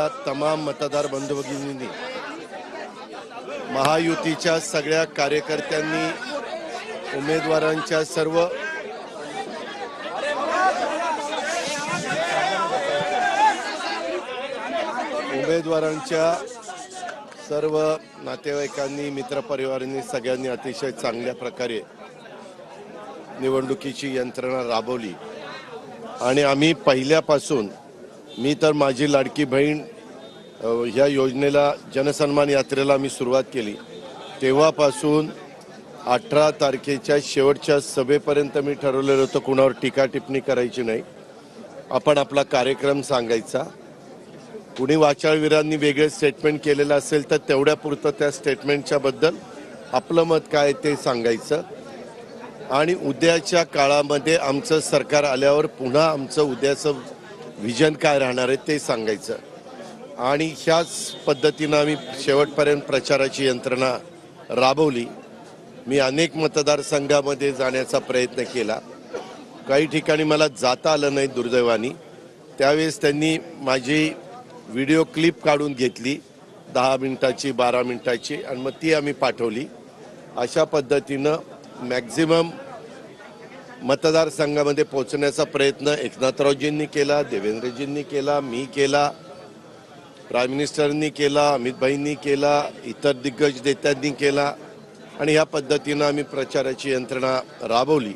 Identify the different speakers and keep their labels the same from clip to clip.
Speaker 1: तमाम मतदार बंधू भगिनींनी महायुतीच्या सगळ्या कार्यकर्त्यांनी उमेदवारांच्या सर्व उमेदवारांच्या सर्व नातेवाईकांनी मित्रपरिवारांनी सगळ्यांनी अतिशय चांगल्या प्रकारे निवडणुकीची यंत्रणा राबवली. आणि आम्ही पहिल्यापासून मी तर माझी लाडकी बहीण ह्या योजनेला जनसन्मान यात्रेला मी सुरुवात केली. तेव्हापासून अठरा तारखेच्या शेवटच्या सभेपर्यंत मी ठरवलेलं होतं कुणावर टीका टिप्पणी करायची नाही. आपण आपला कार्यक्रम सांगायचा. कुणी वाचाळवीरांनी वेगळे स्टेटमेंट केलेलं असेल तर तेवढ्यापुरतं त्या स्टेटमेंटच्या बद्दल आपलं मत काय ते सांगायचं. आणि उद्याच्या काळामध्ये आमचं सरकार आल्यावर पुन्हा आमचं उद्याचं व्हिजन काय राहणार आहे ते सांगायचं. आणि ह्याच पद्धतीनं आम्ही शेवटपर्यंत प्रचाराची यंत्रणा राबवली. मी अनेक मतदारसंघामध्ये जाण्याचा प्रयत्न केला. काही ठिकाणी मला जाता आलं नाही दुर्दैवानी. त्यावेळेस त्यांनी माझी व्हिडिओ क्लिप काढून घेतली. दहा मिनिटाची बारा मिनिटाची आणि मग ती आम्ही पाठवली. अशा पद्धतीनं मॅक्झिमम मतदारसंघामध्ये पोहोचण्याचा प्रयत्न एकनाथरावजींनी केला देवेंद्रजींनी केला मी केला प्राईम मिनिस्टरनी केला अमितभाईंनी केला इतर दिग्गज नेत्यांनी केला आणि ह्या पद्धतीनं आम्ही प्रचाराची यंत्रणा राबवली.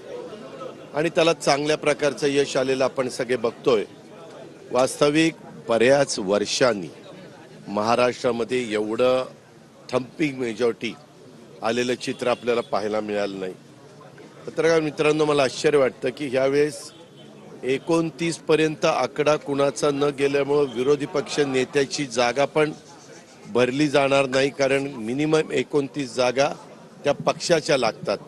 Speaker 1: आणि त्याला चांगल्या प्रकारचं यश आलेलं आपण सगळे बघतोय. वास्तविक बऱ्याच वर्षांनी महाराष्ट्रामध्ये एवढं थम्पिंग मेजॉरिटी आलेलं चित्र आपल्याला पाहायला मिळालं नाही. पत्रकार मित्रांनो मला आश्चर्य वाटतं की ह्यावेळेस एकोणतीस पर्यंत आकडा कुणाचा न गेल्यामुळं विरोधी पक्ष नेत्याची जागा पण भरली जाणार नाही कारण मिनिमम एकोणतीस जागा त्या पक्षाच्या लागतात.